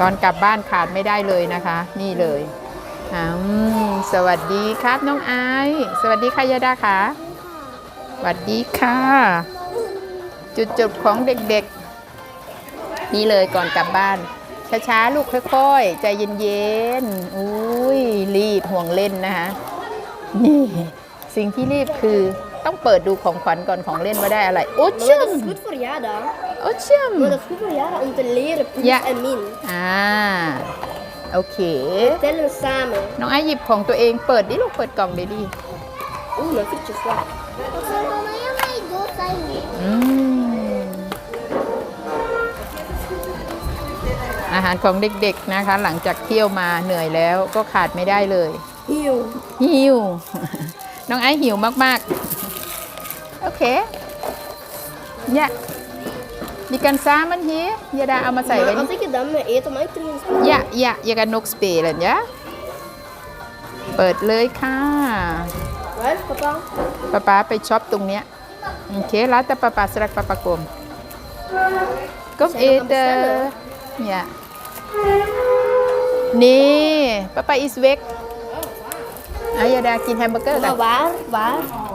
ตอนกลับบ้านขาดไม่ได้เลยนะคะ นี่เลยสวัสดีครับน้องไอซ์สวัสดีค่ะยาดาค่ะสวัสดีค่ะ จุดจบของเด็กๆ นี่เลยก่อนกลับบ้าน ช้าๆ ลูกค่อยๆ ใจเย็นๆ อุ้ยรีบห่วงเล่นนะคะ นี่ สิ่งที่รีบคือ ต้องเปิดดูของขวัญก่อนของเล่นว่าได้อะไรโอ้ Maar ชิม dat is goed voor Jada. โอ้ชิม Maar dat is goed voor Jada om te leren plus Ja. en min. อ่าโอเค Tellen samen. น้องไอซ์หยิบของตัวเองเปิดดิลูกเปิดกล่องดิดิ Oeh, mijn frietjes waar. อืมอาหารของเด็กๆนะคะ หลังจากเที่ยวมาเหนื่อยแล้วก็ขาดไม่ได้เลย Heel. หิว น้องไอซ์หิวมาก ๆโอเคเนี่ยดีกันซ้ามันเฮียยาดาเอามาใส่ไว้ Maar นี่ als ik het dan met eten, mag ik er eens อย่าอย่าอย่ากันนกสเปรย์เลยยะเปิดเลยค่ะ Waar, papa? ป้าป๊าไปช็อปตรงเนี้ยโอเคแล้วแต่ป้าป๊าสรักป้าป๊ากลมก็เอเตอร์เนี่ยนี่ป้าป๊าอิสเวกอายาดากินแฮมเบอร์เกอร์กัน Maar waar? Waar? Naar huis. ยาดาปักอะฟูลาตาซีอันนี้มักซิมปักอะอืม Maar wil jij geen, wil jij geen hap? นี่เอ็ดมาเอ็ดมาลูกอ่าเอ็ดมาลูกอ่ามเดี๋ยวเราวางไว้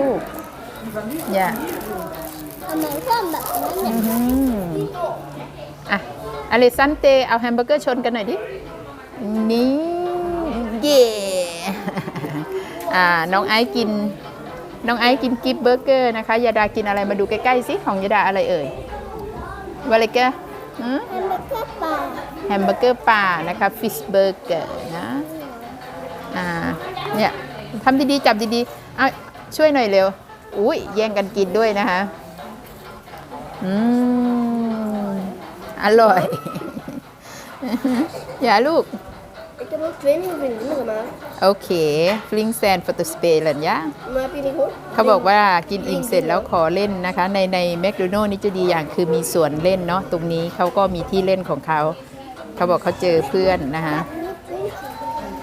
ลูกอย่าอือหืออะอเลซันเตเอาแฮมเบอร์เกอร์ชนกันหน่อยดินี่ เย่อ่าน้องไอซ์กิน น้องไอซ์กินกิฟต์เบอร์เกอร์นะคะยาดากินอะไรมาดูใกล้ๆสิของยาดาอะไรเอ่ยวาเลเกอร์แฮมเบอร์เกอร์ป่านะคะฟิชเบอร์เกอร์นะอ่าเนี่ยทำดีๆ จับดีๆเอาช่วยหน่อยเร็ว อุ้ยแย่งกันกินด้วยนะคะอืมอร่อย อย่าลูก Ik heb ook twee nieuwe vriendinnen gemaakt. โอเค ฟลิงแซนฟอตสเปลันยะ Maar heb je niet gehoord? เขาบอกว่ากินอิ่มเสร็จแล้วขอเล่นนะคะ ในในแมคโดนัลนี่จะดีอย่างคือมีสวนเล่นเนาะตรงนี้เขาก็มีที่เล่นของเขา เขาบอกเขาเจอเพื่อนนะคะ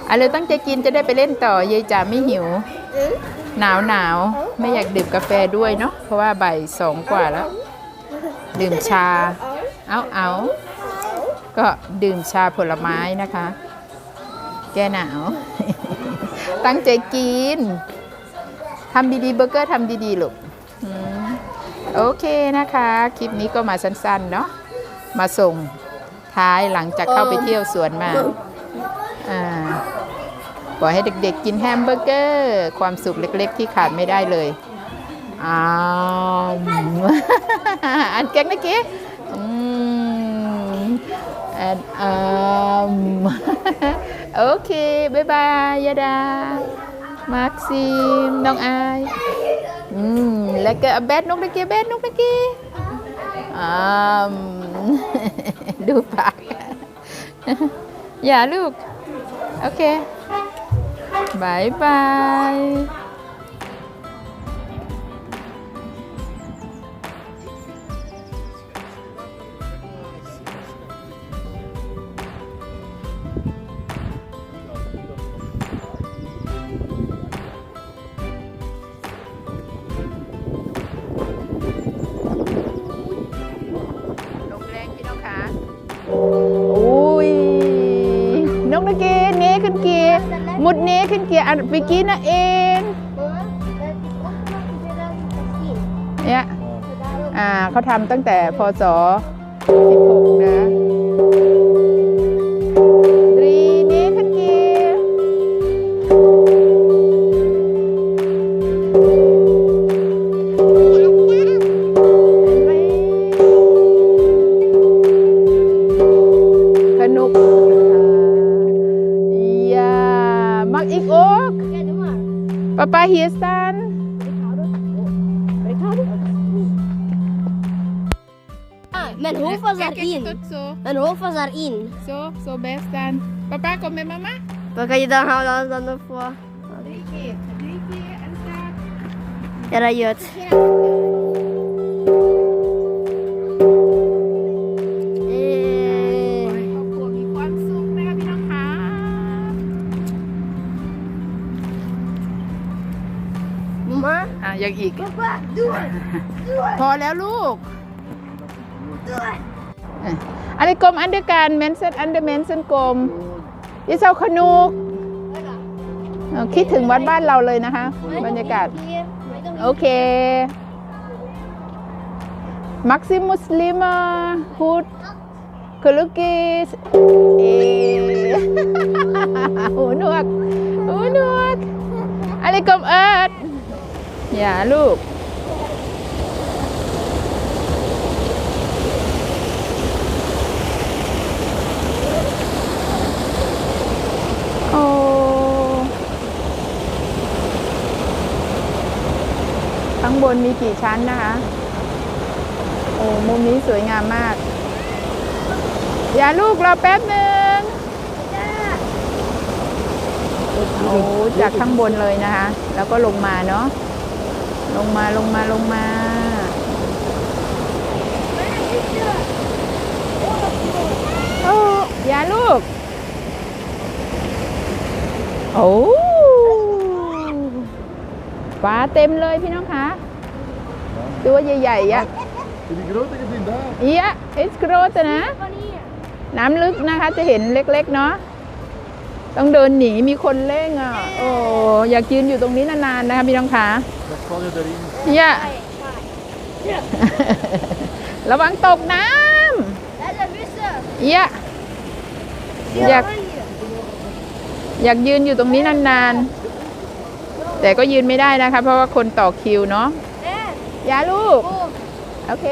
อะไรตั้งใจกินจะได้ไปเล่นต่อเยายจ๋าไม่หิว En? หนาวหนาวไม่อยากดื่มกาแฟด้วยเนาะเพราะว่าบ่ายสองกว่าแล้ว ดื่มชา เอาเอาก็ดื่มชาผลไม้นะคะ แก้หนาว ตั้งใจกินทำดีๆเบอร์เกอร์ทำดีๆลูกโอเคนะคะ คลิปนี้ก็มาสั้นๆเนาะมาส่งท้ายหลังจากเข้าไปเที่ยวสวนมาปล่อยให้เด็กๆ กินแฮมเบอร์เกอร์ ความสุขเล็กๆ ที่ขาดไม่ได้เลยอ้าวอันเก่งนะเก๋อืมอันอืม โอเคบ๊ายบายยาดา มาร์คซิม น้องอาย อืม แล้วก็แบดนกตะเกียแบดนกตะเกียอืมดูปาก อย่าลูก โอเคบายบาย มุดเน้ขึ้นเกียร์อันเมื่อกี้นะเองเนี่ยอ่าเขาทำตั้งแต่พศ16นะ Then who was are in? So. And who was are in? So, so best dan. Papa, come mama. Papa, you don't have on the floor. Era yut. Mama. อ่ะยังอีก Papa, do it. Do it. พอแล้วลูก อะอะไรกลมอันเดอร์การเมนเซนอันเดอร์เมนเซนกลมยิเซาขนุกคิดถึงวัดบ้านเราเลยนะคะ บรรยากาศ โอเค มักซิมุสลิมาฮูดคลุกิสเอหูหนวกหูหนวกอะไรกลมเอิร์ดอย่าลูก อ้ข้างบนมีกี่ชั้นนะคะ โอ้ มุมนี้สวยงามมาก อย่าลูกเรอแป๊บหนึ่งโอ้จากข้างบนเลยนะคะ แล้วก็ลงมาเนาะ ลงมาลงมาลงมา โอ้ อย่าลูก โอ้ปลาเต็มเลยพี่น้องคะตัวใหญ่ๆอะ Heb je die grote gezien daar? เอียะเอสโกรตนะ น้ำลึกนะคะจะเห็นเล็กๆเนาะ ต้องเดินหนีมีคนเร่งอะ โอ้อยากยืนอยู่ตรงนี้นานๆนะคะพี่น้องคะ Dan val je erin. เอียะระวังตกน้ำเอียะอยาก อยากยืนอยู่ตรงนี้นานๆ แต่ก็ยืนไม่ได้นะคะ เพราะว่าคนต่อคิวเนาะอย่าลูก โอเค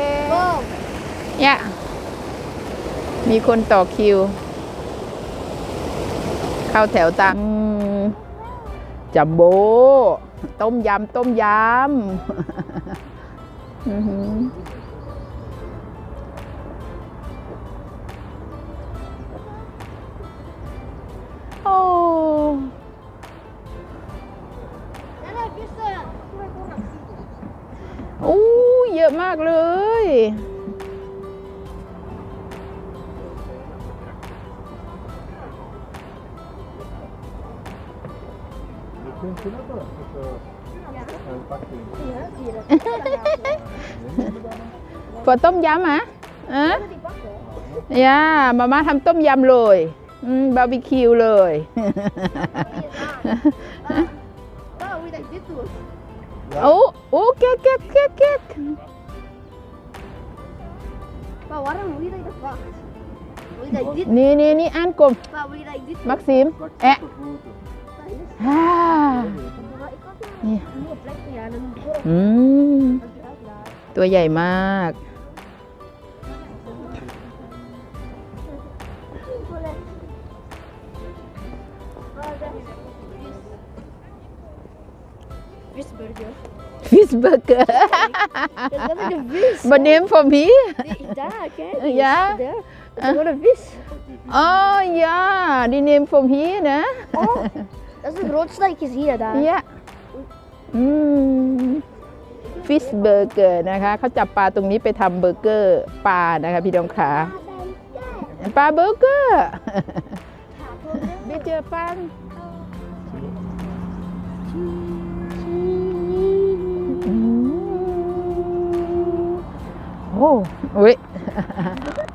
เนี่ยมีคนต่อคิว เข้าแถวตังจัมโบ ต้มยำ ต้มยำ อะมากเลย ฝนต้มยำอะเอะย่ามาม่าทำต้มยำเลยบาร์บีคิวเลยโอ้โอ้เก๊กเก๊กเก๊กเก๊ก Maar waarom wil je dat je dat wacht? Wil je dat je dit... นี่นี่นี่อ่านกลม Maar wil je dat je dit... มักซิม Pak Eh. je voeten. ฮ่า Maar ik had hier Nee. een nieuwe plek ja, dan moet ik อืมตัวใหญ่มาก Visburger. ฟิสเบอร์เกอร์ Dat is een vis. บนเนม for me Nee, Daar, kijk. Ja? Daar. Dat is gewoon een vis. อ๋อ ja die name from here นะ Oh, dat is de grootste dat ik gezien heb daar. เยะอืมฟิสเบอร์เกอร์นะคะเขาจับปลาตรงนี้ไปทำเบอร์เกอร์ปลานะคะพี่ดองขาปลาเบอร์เกอร์ไปเจอปัน อ้อุ๊ย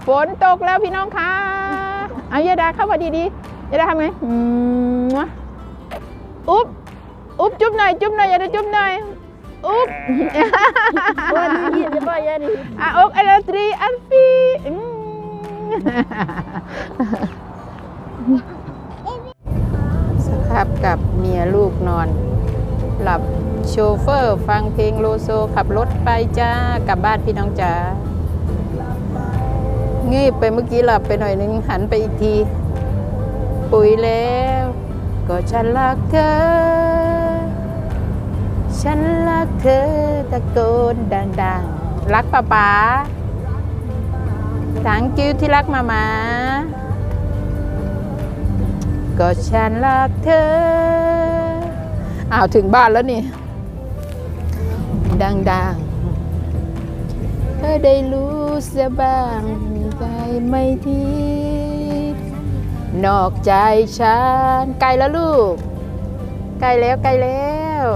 ฝนตกแล้วพี่น้องคะเอายาดาเข้ามาดีๆยาดาทำไงอืมอุ๊บอุ๊บจุ๊บหน่อยจุ๊บหน่อยอย่าได้จุ๊บหน่อยอุ๊บ Oh, nu hier, dat ben jij niet. อะอกอันละตรีอันฟี เฟอร์ ฟังเพลงโลโซขับรถไปจ้ากลับบ้านพี่น้องจ๋าเงีบไปเมื่อกี้หลับไปหน่อยนึงหันไปอีกที ปุ๋ยแล้ว ก็ฉันรักเธอ ฉันรักเธอตะโกนดังๆ รักป้าป๋าสังกิ้วที่รักมามาก็ฉันรักเธออ้าวถึงบ้านแล้วนี่ ดังๆเธอได้รู้เสียบ้างใจไม่ทีนอกใจฉันไกลแล้วลูก ไกลแล้วไกลแล้ว